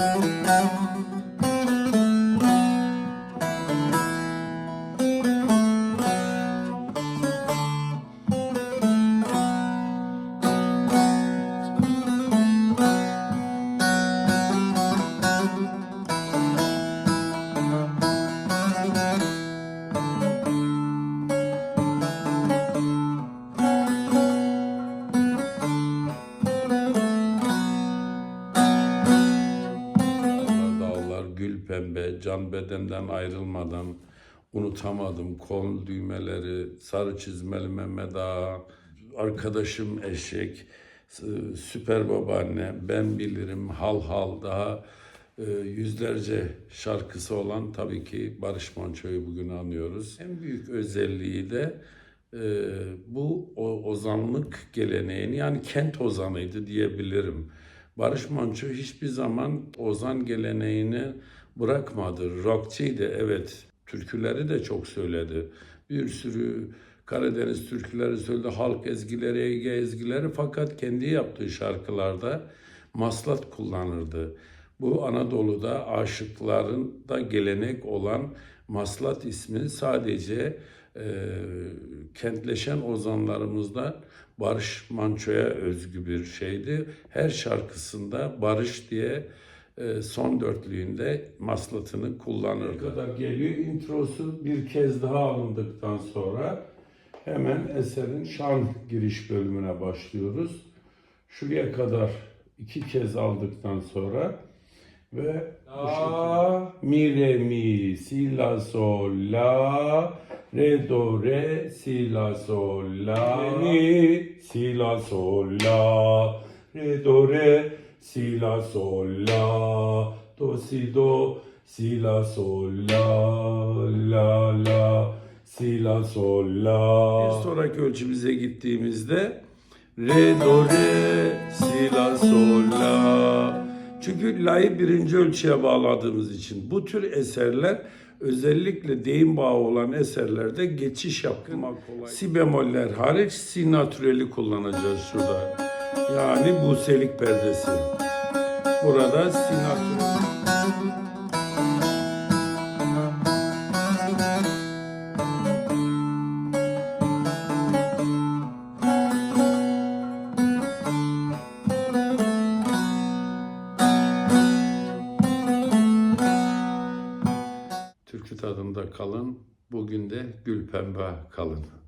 Música pembe, can bedenden ayrılmadan unutamadım. Kol düğmeleri, sarı çizmeli Mehmet Ağa, arkadaşım eşek, süper babaanne, ben bilirim, hal hal daha e, yüzlerce şarkısı olan tabii ki Barış Manço'yu bugün anıyoruz. En büyük özelliği de e, bu ozanlık geleneğini yani kent ozanıydı diyebilirim. Barış Manço hiçbir zaman ozan geleneğini bırakmadı. Rockçıydı evet. Türküleri de çok söyledi. Bir sürü Karadeniz türküleri söyledi, halk ezgileri, Ege ezgileri fakat kendi yaptığı şarkılarda maslat kullanırdı. Bu Anadolu'da aşıkların da gelenek olan maslat ismi sadece e, kentleşen ozanlarımızda Barış Manço'ya özgü bir şeydi. Her şarkısında Barış diye e, son dörtlüğünde maslatını kullanır. kadar geliyor. Introsu bir kez daha alındıktan sonra hemen eserin şan giriş bölümüne başlıyoruz. Şuraya kadar iki kez aldıktan sonra ve la mi re mi si la sol la. Re do re si la sol la. Mi si la sol la. Re do re si la sol la. Do si do si la sol la. La la si la sol la. Bir sonraki ölçümüze gittiğimizde re do re si la sol la çünkü la'yı birinci ölçüye bağladığımız için bu tür eserler özellikle deyim bağı olan eserlerde geçiş yapmak kolay. Si bemoller hariç si natüreli kullanacağız şurada. Yani buselik perdesi. Burada si natüreli. Tadında kalın. Bugün de gül pembe kalın.